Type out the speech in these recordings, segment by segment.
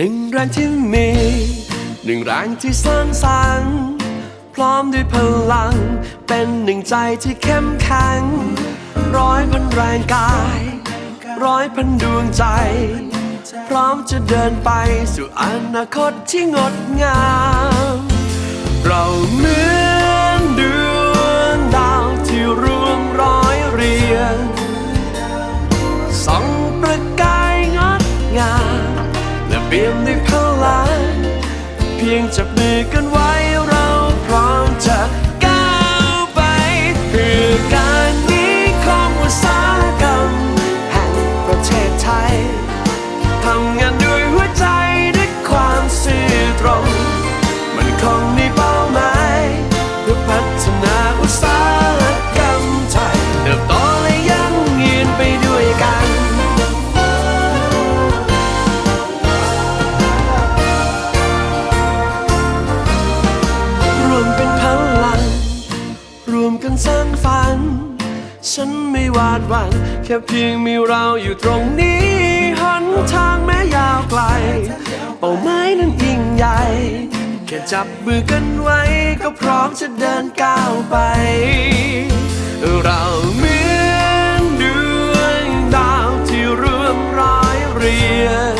หนึ่งแรงที่มี หนึ่งแรงที่สร้างสรรค์พร้อมด้วยพลัง เป็นหนึ่งใจที่เข้มแข็ง ร้อยพันแรงกาย ร้อยพันดวงใจ พร้อมจะเดินไปสู่อนาคตที่งดงาม เปี่ยมด้วยพลังเพียงจับมือกันไว้เราพร้อมจะก้าวไป เพื่อการนี้ของอุตสาหกรรมแห่งประเทศไทยทำงานด้วยหัวใจด้วยความซื่อตรง มันคงมีเป้าหมายเพื่อพัฒนาอุตสาห ฉันไม่หวาดหวั่นแค่เพียงมีเราอยู่ตรงนี้หนทางแม้ยาวไกล เป้าหมายนั้นยิ่งใหญ่ แค่จับมือกันไว้ ก็พร้อมจะเดินก้าวไป เราเหมือนดวงดาวที่รวมร้อยเรียง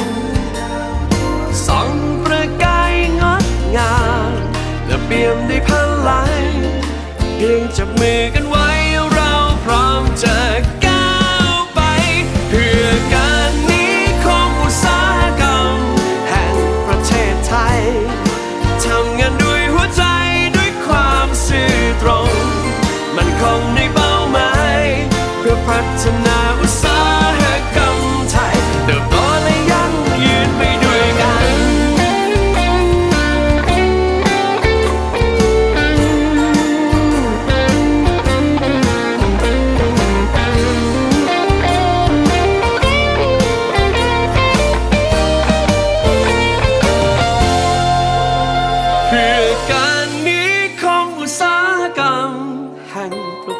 ส่องประกายงดงามและเปี่ยมด้วยพลังเพียงจับมือกัน รง มันคงในเป้าหมาย เพื่อพัฒนาอุตสาห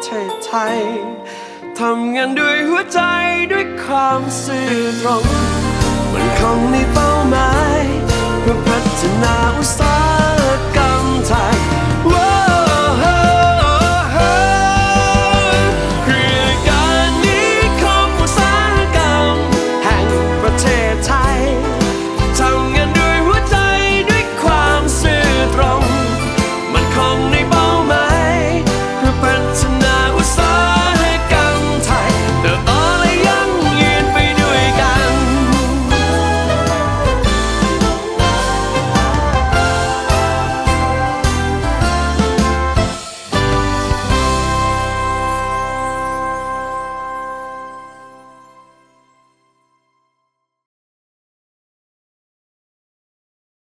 ช่ไทยทำงานด้วยหัวใจด้วยความซื่อตรง มันคงมีเป้าหมาย